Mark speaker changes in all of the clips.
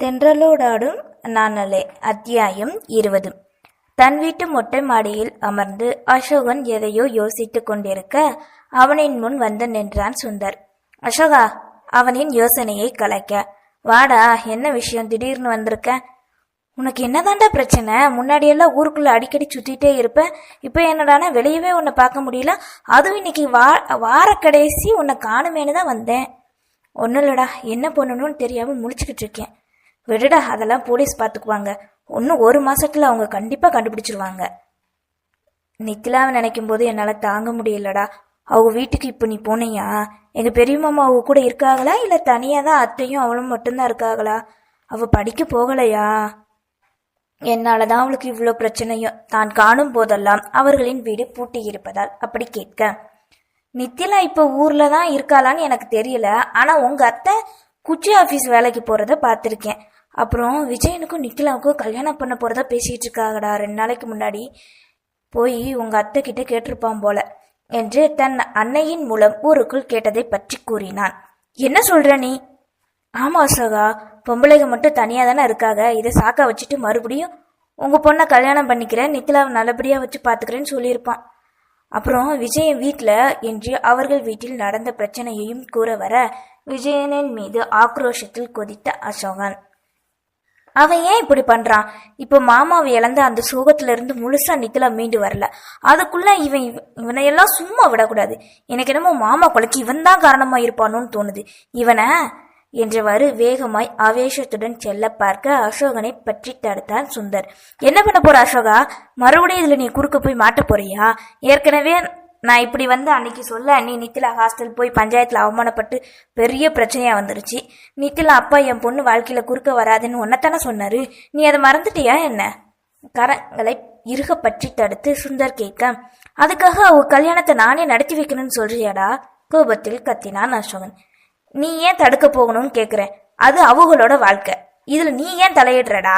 Speaker 1: தென்றலோடாடும் நானலே அத்தியாயம் இருபது. தன் வீட்டு மொட்டை மாடியில் அமர்ந்து அசோகன் எதையோ யோசித்துக் கொண்டிருக்க அவனின் முன் வந்து நின்றான் சுந்தர். அசோகா அவனின் யோசனையை கலைக்க. வாடா என்ன விஷயம்? திடீர்னு வந்திருக்க? உனக்கு என்னதான்டா பிரச்சனை? முன்னாடியெல்லாம் ஊருக்குள்ள அடிக்கடி சுத்திட்டே இருப்ப. இப்போ என்னடானா வெளியவே உன்னை பார்க்க முடியல? அதுவும் இன்னைக்கு வா வார கடைசி உன்னை காணுமேனு தான் வந்தேன். ஒன்றும் இல்லைடா என்ன பண்ணணும்னு தெரியாமல் முழிச்சுக்கிட்டு இருக்கேன். விடுடா அதெல்லாம் போலீஸ் பார்த்துக்குவாங்க இன்னும் ஒரு மாசத்துல அவங்க கண்டிப்பாக கண்டுபிடிச்சிருவாங்க. நித்திலாவை நினைக்கும் போது என்னால் தாங்க முடியலடா. அவங்க வீட்டுக்கு இப்போ நீ போனியா? எங்கள் பெரிய அவங்க கூட இருக்காங்களா? இல்லை தனியாக தான் அத்தையும் அவளும் மட்டும்தான் இருக்காங்களா? அவள் படிக்க போகலையா? என்னால் தான் அவளுக்கு இவ்வளோ பிரச்சனையும். தான் காணும் போதெல்லாம் அவர்களின் வீடு பூட்டி இருப்பதால் அப்படி கேட்க நித்திலா இப்போ ஊரில் தான் இருக்காளான்னு எனக்கு தெரியல. ஆனால் உங்கள் அத்தை குச்சி ஆஃபீஸ் வேலைக்கு போகிறத பார்த்துருக்கேன். அப்புறம் விஜயனுக்கும் நித்திலாவுக்கும் கல்யாணம் பண்ண போகிறதா பேசிகிட்டு இருக்காங்கடா. ரெண்டு நாளைக்கு முன்னாடி போய் உங்கள் அத்தை கிட்ட கேட்டிருப்பான் போல என்று தன் அன்னையின் மூலம் ஊருக்குள் கேட்டதை பற்றி கூறினான். என்ன சொல்ற நீ? ஆமா அசோகா பொம்பளைங்க மட்டும் தனியாக தானே இருக்காங்க. இதை சாக்கா வச்சுட்டு மறுபடியும் உங்கள் பொண்ணை கல்யாணம் பண்ணிக்கிறேன். நித்திலாவை நல்லபடியாக வச்சு பார்த்துக்கிறேன்னு சொல்லியிருப்பான். அப்புறம் விஜயன் வீட்டில் என்று அவர்கள் வீட்டில் நடந்த பிரச்சனையையும் கூற வர விஜயனின் மீது ஆக்ரோஷத்தில் கொதித்த அசோகன். அவன் ஏன் இப்படி பண்றான்? இப்போ மாமாவை இழந்த அந்த சோகத்துல இருந்து முழுசா நித்திலா மீண்டு வரல. அதுக்குள்ள இவன் இவ- இவனையெல்லாம் சும்மா விடக்கூடாது. எனக்கு என்னமோ மாமா கொலைக்கு இவன் தான் காரணமா இருப்பானோன்னு தோணுது. இவனை என்றவாறு வேகமாய் ஆவேசத்துடன் செல்ல பார்க்க அசோகனை பற்றி தடுத்தான் சுந்தர். என்ன பண்ண போற அசோகா? மறுபடியும் இதுல நீ குறுக்க போய் மாட்ட போறியா? ஏற்கனவே நான் இப்படி வந்து அன்னைக்கு சொல்ல நீ நித்திலா ஹாஸ்டல் போய் பஞ்சாயத்துல அவமானப்பட்டு பெரிய பிரச்சனையா வந்துருச்சு. நித்திலா அப்பா என் பொண்ணு வாழ்க்கையில குறுக்க வராதுன்னு உன்னத்தானே சொன்னாரு? நீ அதை மறந்துட்டியா என்ன? கரங்களை இருக பற்றி தடுத்து சுந்தர் கேட்க அதுக்காக அவ கல்யாணத்தை நானே நடத்தி வைக்கணும்னு சொல்றியாடா? கோபத்தில் கத்தினான் அசோகன். நீ ஏன் தடுக்க போகணும்னு கேக்குறேன். அது அவங்களோட வாழ்க்கை. இதுல நீ ஏன் தலையிடுறடா?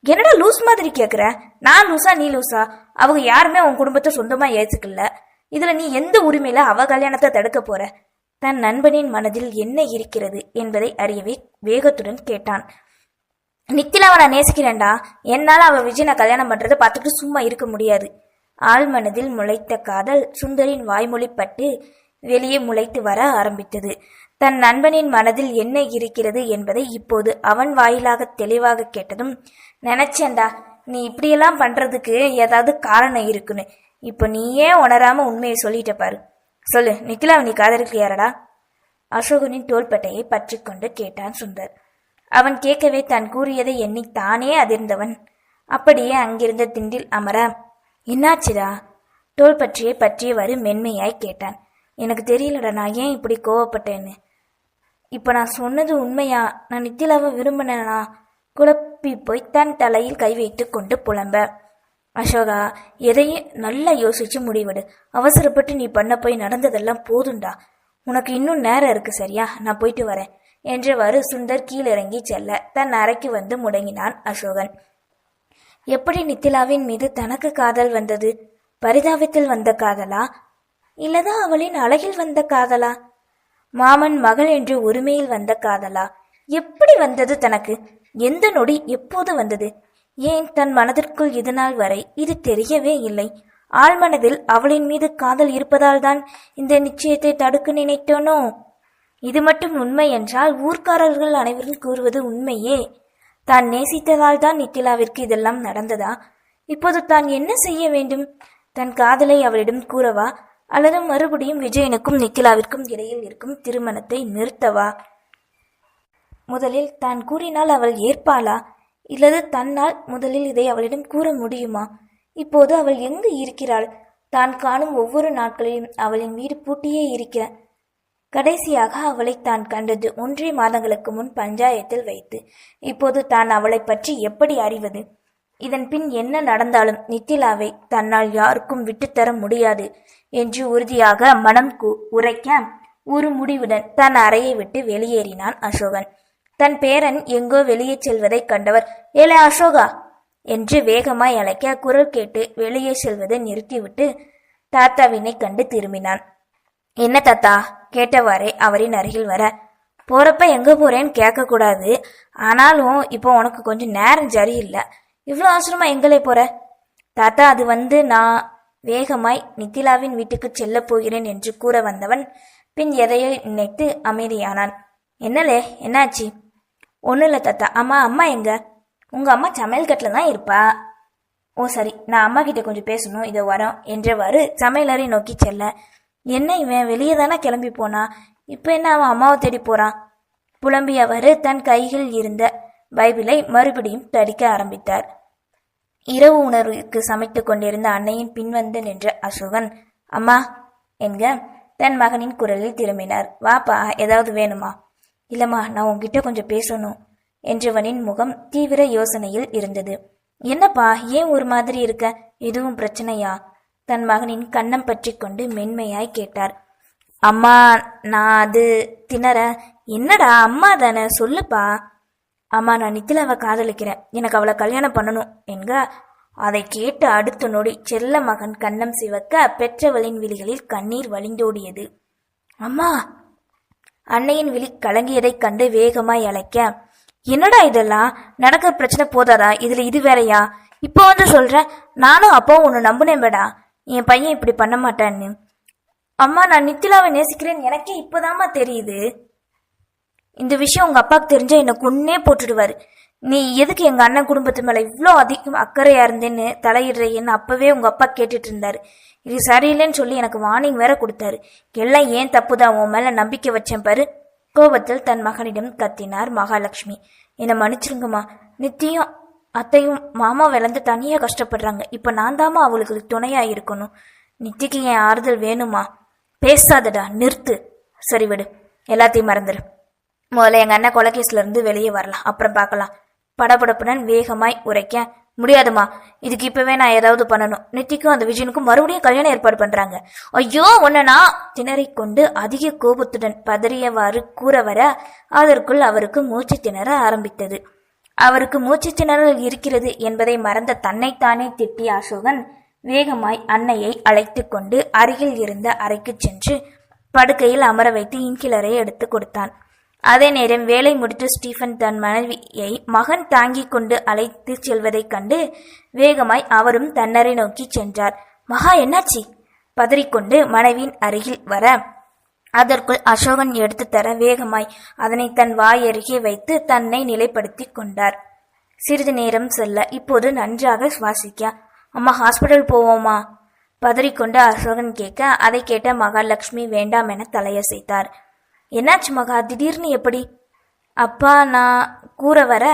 Speaker 1: என்னடா லூஸ் மாதிரி கேக்குற? நான் லூசா நீ லூசா? அவங்க யாருமே உன் குடும்பத்தை சொந்தமா ஏத்துக்கல. இதுல நீ எந்த உரிமையில அவ கல்யாணத்தை தடுக்க போற? தன் நண்பனின் மனதில் என்ன இருக்கிறது என்பதை அறியவே வேகத்துடன் கேட்டான். நித்திலாவை நான் நேசிக்கிறேன்டா. என்னால அவ விஜயனை கல்யாணம் பண்றதை பார்த்துட்டு சும்மா இருக்க முடியாது. ஆள் மனதில் முளைத்த காதல் சுந்தரின் வாய்மொழி பட்டு வெளியே முளைத்து வர ஆரம்பித்தது. தன் நண்பனின் மனதில் என்ன இருக்கிறது என்பதை இப்போது அவன் வாயிலாக தெளிவாக கேட்டதும் நினைச்சேன்டா நீ இப்படியெல்லாம் பண்றதுக்கு ஏதாவது காரணம் இருக்குன்னு. இப்போ நீயே உணராம உண்மையை சொல்லிட்ட பாரு. சொல்லு நிக்கிலா நீ காதலிக்கிறாரடா அசோகனின் தோள்பட்டையை பற்றி கொண்டு கேட்டான் சுந்தர். அவன் கேட்கவே தான் கூறியதை எண்ணி தானே அதிர்ந்தவன். அப்படியே அங்கிருந்த திண்டில் அமர என்னாச்சுடா? தோள்பற்றியை பற்றியவாறு மென்மையாய் கேட்டான். எனக்கு தெரியலடா நான் ஏன் இப்படி கோவப்பட்டேன்னு? இப்போ நான் சொன்னது உண்மையா? நான் நித்திலாவை விரும்பினேனா? குழப்பி போய் தன் தலையில் கை வைத்து கொண்டு புலம்ப. அசோகா எதையும் நல்லா யோசிச்சு முடிவெடு. அவசரப்பட்டு நீ பண்ண போய் நடந்ததெல்லாம் போதுண்டா. உனக்கு இன்னும் நேரம் இருக்கு சரியா? நான் போயிட்டு வரேன். என்றவாறு சுந்தர் கீழிறங்கி செல்ல. தன் அறைக்கு வந்து முடங்கினான் அசோகன். எப்படி நித்திலாவின் மீது தனக்கு காதல் வந்தது? பரிதாபத்தில் வந்த காதலா? இல்லதான் அவளின் அழகில் வந்த காதலா? மாமன் மகள் என்று உரிமையில் வந்த காதலா? எப்படி வந்தது தனக்கு? எந்த நொடி எப்போது வந்தது? ஏன் தன் மனதிற்குள் இதுநாள் வரை இது தெரியவே இல்லை. ஆழ்மனதில் அவளின் மீது காதல் இருப்பதால் தான் இந்த நிச்சயத்தை தடுக்க நினைத்தோனோ? இது மட்டும் உண்மை என்றால் ஊர்க்காரர்கள் அனைவரும் கூறுவது உண்மையே. தான் நேசித்ததால் தான் நித்திலாவிற்கு இதெல்லாம் நடந்ததா? இப்போது தான் என்ன செய்ய வேண்டும்? தன் காதலை அவளிடம் கூறவா? அல்லது மறுபடியும் விஜயனுக்கும் நிக்கிலாவிற்கும் இடையில் இருக்கும் திருமணத்தை நிறுத்தவா? முதலில் தான் கூறினால் அவள் ஏற்பாளா? இல்லது தன்னால் முதலில் இதை அவளிடம் கூற முடியுமா? இப்போது அவள் எங்கு இருக்கிறாள்? தான் காணும் ஒவ்வொரு நாட்களிலும் அவளின் வீடு பூட்டியே இருக்க. கடைசியாக அவளை தான் கண்டது ஒன்றே மாதங்களுக்கு முன் பஞ்சாயத்தில் வைத்து. இப்போது தான் அவளை பற்றி எப்படி அறிவது? இதன் பின் என்ன நடந்தாலும் நித்திலாவை தன்னால் யாருக்கும் விட்டுத்தர முடியாது என்று உறுதியாக மனம் கு- உரைக்க ஒரு முடிவுடன் தன் அறையை விட்டு வெளியேறினான் அசோகன். தன் பேரன் எங்கோ வெளியே செல்வதைக் கண்டவர். ஏலே அசோகா! என்று வேகமாய் அழைக்க குரல் கேட்டு வெளியே செல்வதை நிறுத்திவிட்டு தாத்தாவினை கண்டு திரும்பினான். என்ன தாத்தா? கேட்டவாறே அவரின் அருகில் வர. போறப்ப எங்க போறேன்னு கேட்கக்கூடாது. ஆனாலும் இப்போ உனக்கு கொஞ்சம் நேரம் சரியில்லை. இவ்வளோ அவசரமா எங்களே போற? தாத்தா அது வந்து நான் வேகமாய் நித்திலாவின் வீட்டுக்கு செல்லப் போகிறேன் என்று கூற வந்தவன் பின் எதையோ நினைத்து அமைதியானான். என்னலே என்னாச்சு? ஒன்றும் இல்லை தாத்தா. அம்மா அம்மா எங்க? உங்க அம்மா சமையல் கட்டில் தான் இருப்பா. ஓ சரி. நான் அம்மா கிட்ட கொஞ்சம் பேசணும். இதை வரோம் என்றவாறு சமையலறை நோக்கி செல்ல. என்ன இவன்? வெளியே தானே கிளம்பி போனா? இப்போ என்ன அவன் அம்மாவை தேடி போறான்? புலம்பியவர் தன் கையில் இருந்த பைபிளை மறுபடியும் படிக்க ஆரம்பித்தார். இரவு உணர்வுக்கு சமைத்துக் கொண்டிருந்த அன்னையின் பின்வந்து நின்ற அசோகன் அம்மா என்க தன் மகனின் குரலில் திரும்பினார். வாப்பா ஏதாவது வேணுமா? இல்லம்மா நான் உங்ககிட்ட கொஞ்சம் பேசணும் என்றவனின் முகம் தீவிர யோசனையில் இருந்தது. என்னப்பா ஏன் ஒரு மாதிரி இருக்க? எதுவும் பிரச்சனையா? தன் மகனின் கண்ணம் பற்றி கொண்டு மென்மையாய் கேட்டார். அம்மா நான் அது திணற என்னடா அம்மா தானே சொல்லுப்பா. அம்மா நான் நித்திலாவை காதலிக்கிறேன். எனக்கு அவளை கல்யாணம் பண்ணணும் என்க அதை கேட்டு அடுத்த நொடி செல்ல மகன் கண்ணம் சிவக்க பெற்றவளின் விழிகளில் கண்ணீர் வழிந்தோடியது. அம்மா அன்னையின் விழி கலங்கியதைக் கண்டு வேகமாய் அழைக்க என்னடா இதெல்லாம்? நடக்கிற பிரச்சனை போதாதா? இதுல இது வேறயா? இப்போ வந்து சொல்ற நானும் அப்போ உன்னை நம்புனேன் பேடா என் பையன் இப்படி பண்ண மாட்டான்னு. அம்மா நான் நித்திலாவை நேசிக்கிறேன். எனக்கே இப்போதாம்மா தெரியுது. இந்த விஷயம் உங்க அப்பாவுக்கு தெரிஞ்சா என்னை கொன்னே போட்டுடுவாரு. நீ எதுக்கு எங்க அண்ணன் குடும்பத்து மேல இவ்வளோ அதிகம் அக்கறையா இருந்தேன்னு தலையிடுறேன்னு அப்பவே உங்க அப்பா கேட்டுட்டு இருந்தாரு இது சரியில்லைன்னு சொல்லி எனக்கு வார்னிங் வேற கொடுத்தாரு. எல்லாம் ஏன் தப்புதான்? உன் மேல நம்பிக்கை வச்சேன் பாரு. கோபத்தில் தன் மகனிடம் கத்தினார் மகாலட்சுமி. என்னை மன்னிச்சிருங்கம்மா. நித்தியம் அத்தையும் மாமா விளந்து தனியா கஷ்டப்படுறாங்க. இப்ப நான் தாமா அவளுக்கு துணையா இருக்கணும். நித்திக்கு என் ஆறுதல் வேணுமா? பேசாதடா நிறுத்து. சரி விடு. எல்லாத்தையும் மறந்துடு முதல்ல எங்க அண்ணன் கொலைகேஸ்ல இருந்து வெளியே வரலாம். அப்புறம் பார்க்கலாம். படபடப்புடன் வேகமாய் உரைக்க முடியாதுமா இதுக்கு இப்பவே நான் ஏதாவது பண்ணணும். நித்திக்கும் அந்த விஜயனுக்கும் மறுபடியும் கல்யாணம் ஏற்பாடு பண்றாங்க. ஐயோ உன்னனா திணறிக் கொண்டு அதிக கோபத்துடன் பதறியவாறு கூற வர அதற்குள் அவருக்கு மூச்சு திணற ஆரம்பித்தது. அவருக்கு மூச்சு திணறல் இருக்கிறது என்பதை மறந்த தன்னைத்தானே திட்டிய அசோகன் வேகமாய் அன்னையை அழைத்து கொண்டு அருகில் இருந்த அறைக்கு சென்று படுக்கையில் அமர வைத்து இன்கிலரை எடுத்து கொடுத்தான். அதே நேரம் வேலை முடித்து ஸ்டீஃபன் தன் மனைவியை மகன் தாங்கிக் கொண்டு அழைத்து செல்வதைக் கண்டு வேகமாய் அவரும் தன்னரை நோக்கி சென்றார். மகா என்னாச்சி? பதறிக்கொண்டு மனைவியின் அருகில் வர அதற்குள் அசோகன் எடுத்து தர வேகமாய் அதனை தன் வாயருகே வைத்து தன்னை நிலைப்படுத்தி கொண்டார். சிறிது நேரம் செல்ல இப்போது நன்றாக சுவாசிக்க. அம்மா ஹாஸ்பிட்டல் போவோமா? பதறிக்கொண்டு அசோகன் கேட்க அதை கேட்ட மகாலட்சுமி வேண்டாம் என தலையசைத்தார். என்னாச்சு மகா? திடீர்னு எப்படி? அப்பா நான் கூற வர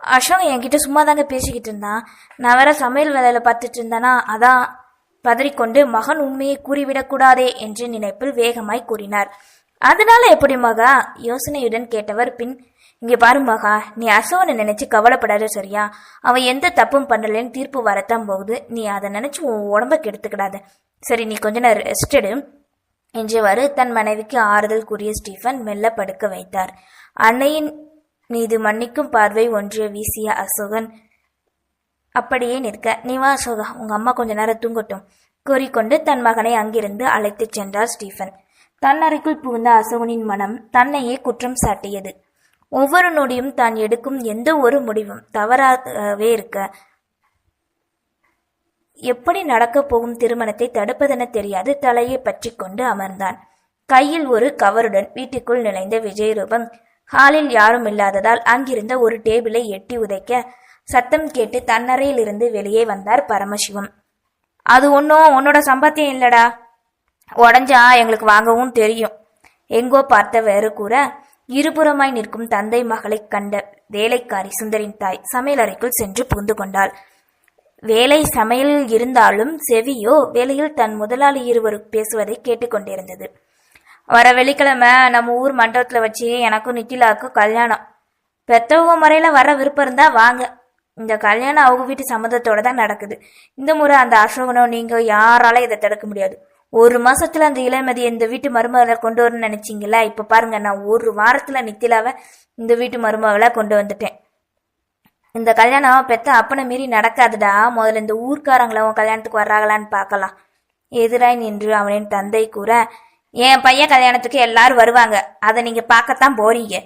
Speaker 1: அசோக் என்கிட்ட சும்மா தாங்க பேசிக்கிட்டு இருந்தான். நான் வேற சமையல் வேலையில பார்த்துட்டு இருந்தேனா அதான் பதறிக்கொண்டு மகன் உண்மையை கூறிவிடக்கூடாதே என்று நினைப்பில் வேகமாய் கூறினார். அதனால எப்படி மகா? யோசனையுடன் கேட்டவர் பின் இங்கே பாரு மகா நீ அசோகனை நினைச்சு கவலைப்படாத சரியா? அவன் எந்த தப்பும் பண்ணலன்னு தீர்ப்பு வரத்தான் போகுது. நீ அதை நினைச்சு உன் உடம்ப கெடுத்துக்கிடாத. சரி நீ கொஞ்ச நேரம் ரெஸ்ட் எடு. என்றவாறு தன் மனைவிக்கு ஆறுதல் கூறிய ஸ்டீஃபன் மெல்ல படுக்க வைத்தார். அன்னையின் மீது மன்னிக்கும் பார்வை ஒன்றிய வீசிய அசோகன் அப்படியே நிற்க நீ வா அசோகா உங்க அம்மா கொஞ்ச நேரம் தூங்கட்டும் கூறிக்கொண்டு தன் மகனை அங்கிருந்து அழைத்துச் சென்றார் ஸ்டீஃபன் தன் அறைக்குள் புகுந்த அசோகனின் மனம் தன்னையே குற்றம் சாட்டியது. ஒவ்வொரு நொடியும் தான் எடுக்கும் எந்த ஒரு முடிவும் தவறாகவே இருக்க எப்படி நடக்கப் போகும் திருமணத்தை தடுப்பதென தெரியாது தலையை பற்றி கொண்டு அமர்ந்தான். கையில் ஒரு கவருடன் வீட்டுக்குள் நுழைந்த விஜயரூபம் ஹாலில் யாரும் இல்லாததால் அங்கிருந்த ஒரு டேபிளை எட்டி உதைக்க சத்தம் கேட்டு தன்னறையிலிருந்து வெளியே வந்தார் பரமசிவம். அது ஒன்றும் உன்னோட சம்பாத்தியம் இல்லடா. உடஞ்சா எங்களுக்கு வாங்கவும் தெரியும். எங்கோ பார்த்த வேறு கூற இருபுறமாய் நிற்கும் தந்தை மகளைக் கண்ட வேலைக்காரி சுந்தரின் தாய் சமையலறைக்குள் சென்று புகுந்து கொண்டாள். வேலை சமையலில் இருந்தாலும் செவியோ வேலையில் தன் முதலாளி இருவர் பேசுவதை கேட்டுக்கொண்டிருந்தது வர வெள்ளிக்கிழமை நம்ம ஊர் மண்டபத்தில் வச்சு எனக்கும் நித்திலாவுக்கும் கல்யாணம். பெத்தவங்க முறையில் வர விருப்பம் இருந்தால் வாங்க. இந்த கல்யாணம் அவங்க வீட்டு சம்மதத்தோட தான் நடக்குது. இந்த முறை அந்த அசோகனோ நீங்கள் யாரால இதை தடுக்க முடியாது. ஒரு மாசத்துல அந்த இளமதி இந்த வீட்டு மருமகளை கொண்டு வரணும்னு நினைச்சிங்களா? இப்ப பாருங்க நான் ஒரு வாரத்துல நித்திலாவை இந்த வீட்டு மருமகளை கொண்டு வந்துட்டேன். இந்த கல்யாணம் பெத்த அப்பனை மீறி நடக்காதுடா. முதல்ல இந்த ஊர்க்காரங்கள உன் கல்யாணத்துக்கு வர்றாங்களான்னு பார்க்கலாம். எதிராய் நின்று அவனின் தந்தை கூற என் பையன் கல்யாணத்துக்கு எல்லாரும் வருவாங்க. அதை நீங்க பார்க்கத்தான் போறீங்க.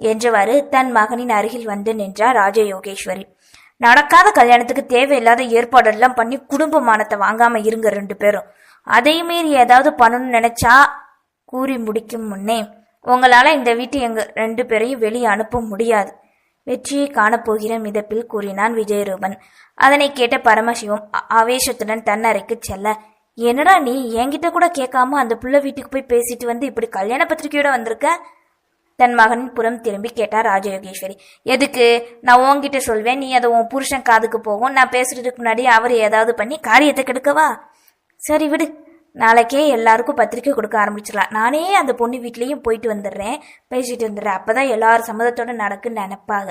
Speaker 1: என்றவாறு தன் மகனின் அருகில் வந்து நின்றார் ராஜயோகேஸ்வரி. நடக்காத கல்யாணத்துக்கு தேவையில்லாத ஏற்பாடெல்லாம் பண்ணி குடும்ப மானத்தை வாங்காம இருங்க ரெண்டு பேரும். அதை மீறி ஏதாவது பண்ணணும்னு நினைச்சா கூறி முடிக்கும் முன்னே உங்களால இந்த வீட்டு எங்க ரெண்டு பேரையும் வெளியே அனுப்ப முடியாது. வெற்றியை காணப்போகிற மிதப்பில் கூறினான் விஜயரூபன். அதனை கேட்ட பரமசிவம் ஆவேசத்துடன் தன்னறைக்கு செல்ல என்னடா நீ? என்கிட்ட கூட கேட்காம அந்த புள்ள வீட்டுக்கு போய் பேசிட்டு வந்து இப்படி கல்யாண பத்திரிக்கையோட வந்திருக்க? தன் மகனின் புறம் திரும்பி கேட்டார் ராஜயோகேஸ்வரி. எதுக்கு? நான் உன்கிட்ட சொல்வேன். நீ அதை உன் புருஷன் காதுக்கு போகும். நான் பேசுறதுக்கு முன்னாடி அவர் ஏதாவது பண்ணி காரியத்தை கெடுக்கவா? சரி விடு. நாளைக்கே எல்லாருக்கும் பத்திரிக்கை கொடுக்க ஆரம்பிச்சிடலாம். நானே அந்த பொண்ணு வீட்லேயும் போயிட்டு வந்துடுறேன். பேசிட்டு வந்துடுறேன். அப்பதான் எல்லாரும் சம்மதத்தோட நடக்குன்னு நினைப்பாங்க.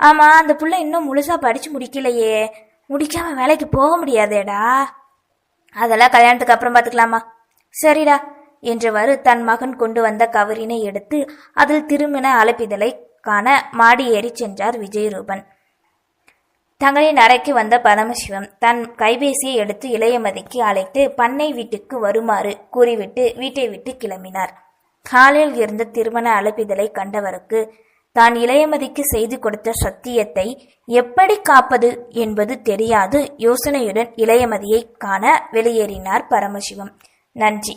Speaker 1: ஆமா அந்த புள்ள இன்னும் முழுசா படிச்சு முடிக்கலையே. முடிக்காம வேலைக்கு போக முடியாதேடா. அதெல்லாம் கல்யாணத்துக்கு அப்புறம் பார்த்துக்கலாமா சரிடா என்றவாறு தன் மகன் கொண்டு வந்த கவரினை எடுத்து அதில் திருமண அழைப்பிதழை காண மாடி ஏறி சென்றார் விஜயரூபன். தங்களின் அறைக்கு வந்த பரமசிவம் தன் கைபேசியை எடுத்து இளையமதிக்கு அழைத்து பண்ணை வீட்டுக்கு வருமாறு கூறிவிட்டு வீட்டை விட்டு கிளம்பினார். காலில் இருந்த திருமண அழைப்பிதழை கண்டவருக்கு தான் இளையமதிக்கு செய்து கொடுத்த சத்தியத்தை எப்படி காப்பது என்பது தெரியாது. யோசனையுடன் இளையமதியை காண வெளியேறினார் பரமசிவம். நன்றி.